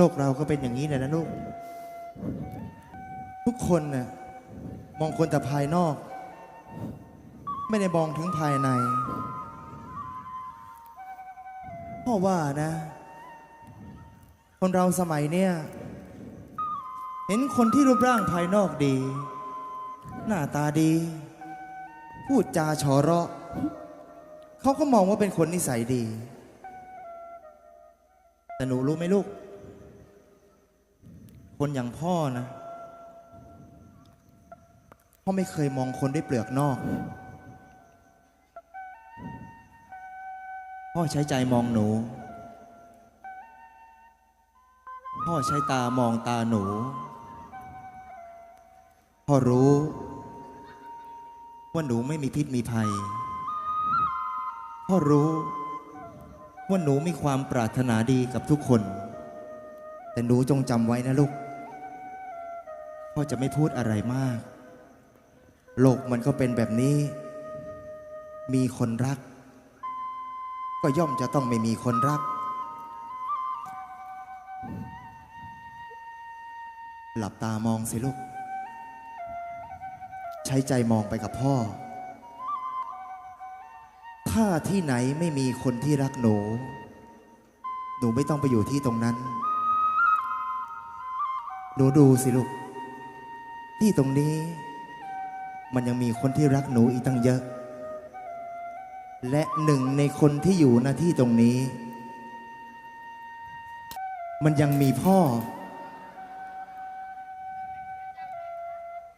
โลกเราก็เป็นอย่างนี้แหละนะลูก ทุกคนน่ะมองคนแต่ภายนอก ไม่ได้มองถึงภายในพ่อว่านะ คนเราสมัยเนี้ยเห็นคนที่รูปร่างภายนอกดี หน้าตาดี พูดจาเฉอเราะเขาก็มองว่าเป็นคนนิสัยดี แต่หนูรู้ไหมลูก คนอย่างพ่อนะ พ่อไม่เคยมองคนด้วยเปลือกนอก พ่อใช้ใจมองหนู พ่อใช้ตามองตาหนู พ่อรู้ ว่าหนูไม่มีพิษมีภัย พ่อรู้ ว่าหนูมีความปรารถนาดีกับทุกคน แต่หนูจงจำไว้นะลูก พ่อจะไม่พูดอะไรมาก โลกมันก็เป็นแบบนี้ มีคนรัก ก็ย่อมจะต้องไม่มีคนรัก หลับตามองสิลูก ใช้ใจมองไปกับพ่อ ถ้าที่ไหนไม่มีคนที่รักหนู หนูไม่ต้องไปอยู่ที่ตรงนั้น หนูดูสิลูก ที่ตรงนี้ มันยังมีคนที่รักหนูอีกตั้งเยอะ และหนึ่งในคนที่อยู่หน้าที่ตรงนี้ มันยังมีพ่อ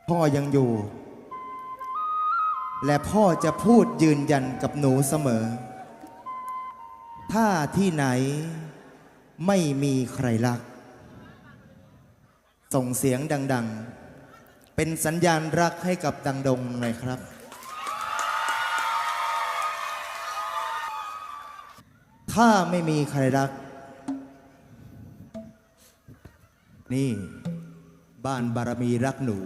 พ่อยังอยู่ และพ่อจะพูดยืนยันกับหนูเสมอ ถ้าที่ไหนไม่มีใครรัก ส่งเสียงดัง ๆ เป็นสัญญาณรักให้กับดังดงหน่อยครับ ถ้าไม่มีใครรัก นี่ บ้านบารมีรักหนู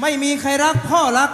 ไม่มีใครรักพ่อรัก